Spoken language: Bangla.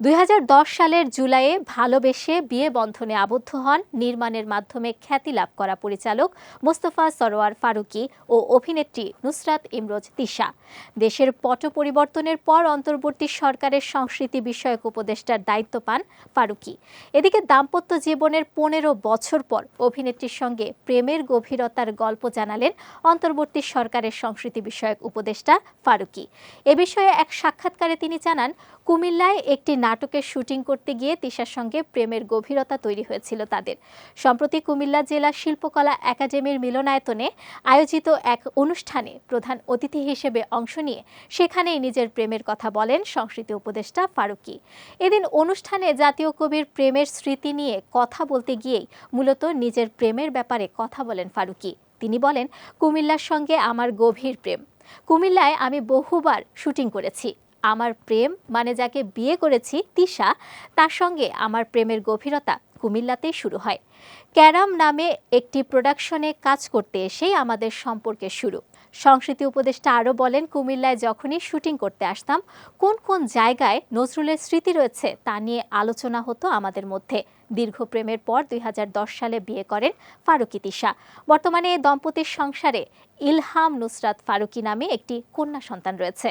দুই হাজার দশ সালের জুলাইয়ে ভালোবেসে বিয়ে বন্ধনে আবদ্ধ হন নির্মাণের মাধ্যমে খ্যাতি লাভ করা পরিচালক মোস্তফা সরোয়ার ফারুকী ও অভিনেত্রী নুসরাত ইমরোজ তিশা। দেশের পট পরিবর্তনের পর অন্তর্বর্তী সরকারের সংস্কৃতি বিষয়ক উপদেষ্টার দায়িত্ব পান ফারুকী। এদিকে দাম্পত্য জীবনের পনেরো বছর পর অভিনেত্রীর সঙ্গে প্রেমের গভীরতার গল্প জানালেন অন্তর্বর্তী সরকারের সংস্কৃতি বিষয়ক উপদেষ্টা ফারুকী। এ বিষয়ে এক সাক্ষাৎকারে তিনি জানান, কুমিল্লায় একটি নাটকের শুটিং করতে গিয়ে তিশার সঙ্গে প্রেমের গভীরতা তৈরি হয়েছিল তাদের। সম্প্রতি কুমিল্লা জেলা শিল্পকলা একাডেমির মিলনায়তনে আয়োজিত এক অনুষ্ঠানে প্রধান অতিথি হিসেবে অংশ নিয়ে সেখানেই নিজের প্রেমের কথা বলেন সংস্কৃতি উপদেষ্টা ফারুকী। এদিন অনুষ্ঠানে জাতীয় কবির প্রেমের স্মৃতি নিয়ে কথা বলতে গিয়েই মূলত নিজের প্রেমের ব্যাপারে কথা বলেন ফারুকী। তিনি বলেন, কুমিল্লার সঙ্গে আমার গভীর প্রেম। কুমিল্লায় আমি বহুবার শুটিং করেছি। আমার প্রেম মানে যাকে বিয়ে করেছি তিশা, তার সঙ্গে আমার প্রেমের গভীরতা কুমিল্লাতেই শুরু হয়। ক্যারাম নামে একটি প্রোডাকশনে কাজ করতে এসেই আমাদের সম্পর্কের শুরু। সংস্কৃতি উপদেষ্টা আরও বলেন, কুমিল্লায় যখনই শুটিং করতে আসতাম, কোন কোন জায়গায় নজরুলের স্মৃতি রয়েছে তা নিয়ে আলোচনা হতো আমাদের মধ্যে। দীর্ঘ প্রেমের পর দুই হাজার দশ সালে বিয়ে করেন ফারুকি তিশা। বর্তমানে দম্পতির সংসারে ইলহাম নুসরাত ফারুকি নামে একটি কন্যা সন্তান রয়েছে।